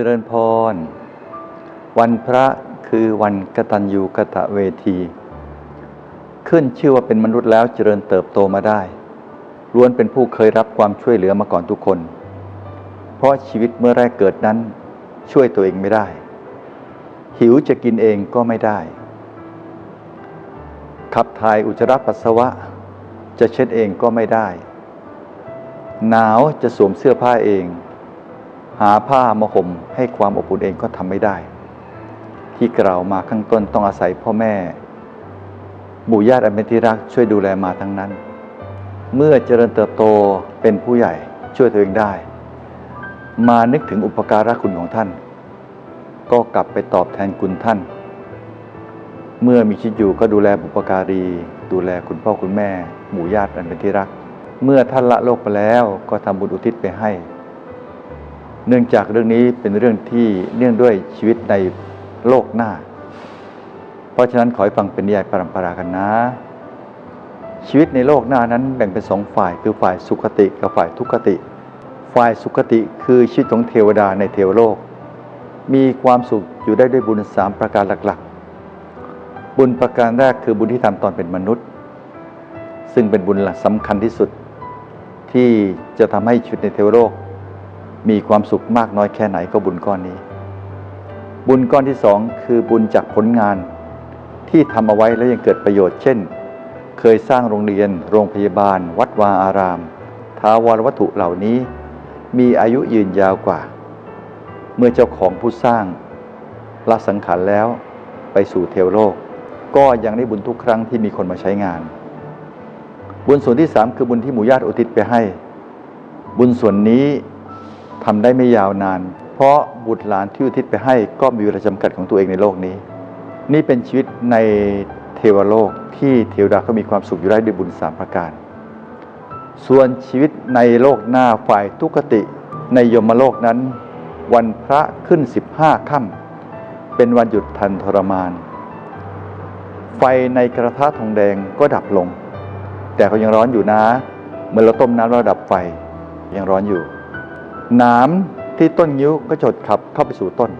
จริญพร วันพระคือวันกตัญญูกตะเวที ขึ้นชื่อว่าเป็นมนุษย์แล้วเจริญเติบโตมาได้ล้วนเป็นผู้เคยรับความช่วยเหลือมาก่อนทุกคน เพราะชีวิตเมื่อแรกเกิดนั้น ช่วยตัวเองไม่ได้ หิวจะกินเองก็ไม่ได้ ขับถ่ายอุจจาระปัสสาวะ จะเช็ดเองก็ไม่ได้ หนาวจะสวมเสื้อผ้าเอง หาผ้ามาห่มให้ความอบอุ่นเองก็ทำไม่ได้ ที่กล่าวมาข้างต้นต้องอาศัยพ่อแม่หมู่ญาติอันเป็นที่รักช่วยดูแลมาทั้งนั้น เมื่อเจริญเติบโตเป็นผู้ใหญ่ช่วยตัวเองได้ มานึกถึงอุปการะคุณของท่าน ก็กลับไปตอบแทนคุณท่าน เมื่อมีชีวิตอยู่ก็ดูแลบุปการี ดูแลคุณพ่อคุณแม่หมู่ญาติอันเป็นที่รัก เมื่อท่านละโลกไปแล้วก็ทำบุญอุทิศไปให้ เนื่องจากเรื่องนี้เป็นเรื่องที่เนื่องด้วยชีวิตในโลกหน้า เพราะฉะนั้นขอให้ฟังเป็นนิยายปรำปรากันนะ ชีวิตในโลกหน้านั้นแบ่งเป็นสองฝ่ายคือฝ่ายสุขติกับฝ่ายทุกขติ ฝ่ายสุขติคือชีวิตของเทวดาในเทวโลก มีความสุขอยู่ได้ด้วยบุญสามประการหลักๆ บุญประการแรกคือบุญที่ทำตอนเป็นมนุษย์ ซึ่งเป็นบุญหลักสำคัญที่สุดที่จะทำให้ชีวิตในเทวโลก มีความสุขมากน้อยแค่ไหนก็บุญก้อนนี้ บุญก้อนที่สองคือบุญจากผลงาน ที่ทำเอาไว้แล้วยังเกิดประโยชน์ เช่น เคยสร้างโรงเรียน โรงพยาบาล วัดวาอารามทาวรวัตถุเหล่านี้ มีอายุยืนยาวกว่า เมื่อเจ้าของผู้สร้างละสังขารแล้วไปสู่เทวโลก ก็ยังได้บุญทุกครั้งที่มีคนมาใช้งาน บุญส่วนที่สามคือบุญที่หมู่ญาติอุทิศไปให้ บุญส่วนนี้ ทำได้ไม่ยาวนาน เพราะบุตรหลานที่อุทิศไปให้ก็มีเวลาจำกัดของตัวเองในโลกนี้ นี่เป็นชีวิตในเทวโลกที่เทวดาเขามีความสุขอยู่ได้ด้วยบุญสามประการ ส่วนชีวิตในโลกหน้าฝ่ายทุกติ ในยมโลกนั้น วันพระขึ้น 15ค่ำเป็นวันหยุดทันทรมาน ไฟในกระทะทองแดงก็ดับลง แต่เขายังร้อนอยู่นะเหมื่อนเราต้มน้ำแล้วดับไฟยังร้อนอยู่ นามที่ต้นยิ้วก็จดขับเข้าไปสู่ต้น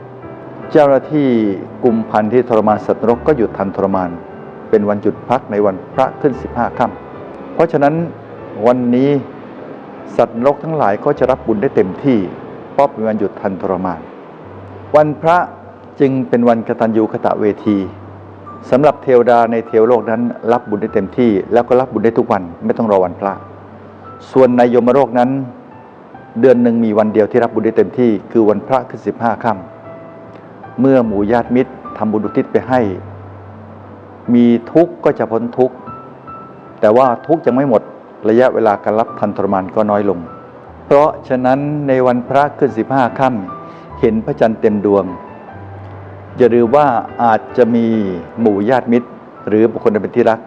เจ้าหน้าที่กลุ่มพันธุ์ที่ทรมานสัตว์นรกก็หยุดทันทรมาน เป็นวันหยุดพักในวันพระขึ้น 15 ค่ำเพราะฉะนั้นวันนี้สัตว์นรกทั้งหลายก็จะรับบุญได้เต็มที่เพราะเป็นวันหยุดทันทรมาน วันพระจึงเป็นวันกตัญญูกตะเวทีสำหรับเทวดาในเทวโลกนั้น รับบุญได้เต็มที่ แล้วก็รับบุญได้ทุกวันไม่ต้องรอวันพระ ส่วนในยมโลกนั้น เดือนหนึ่งมีวันเดียวที่รับบุญได้เต็มที่คือวันพระขึ้นสิบห้าค่ำเมื่อหมู่ญาติมิตรทำบุญอุทิศไปให้ มีทุกข์ก็จะพ้นทุกข์ แต่ว่าทุกข์ยังไม่หมดระยะเวลาการรับทันทรมานก็น้อยลง เพราะฉะนั้นในวันพระขึ้นสิบห้าค่ำเห็นพระจันทร์เต็มดวงอย่าลืมว่าอาจจะมีหมู่ญาติมิตร หรือบุคคลอันเป็นที่รัก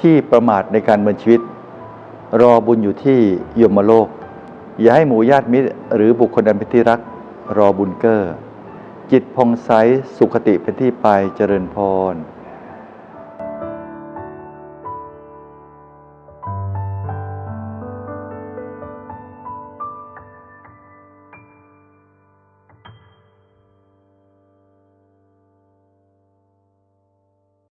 ที่ประมาทในการเมืองชีวิต รอบุญอยู่ที่ยมโลก อย่าให้หมู่ญาติมิตร หรือบุคคลอันเป็นที่รักรอบุญเกอ้อจิตพองใสสุขติเป็นที่ไปเจริญพร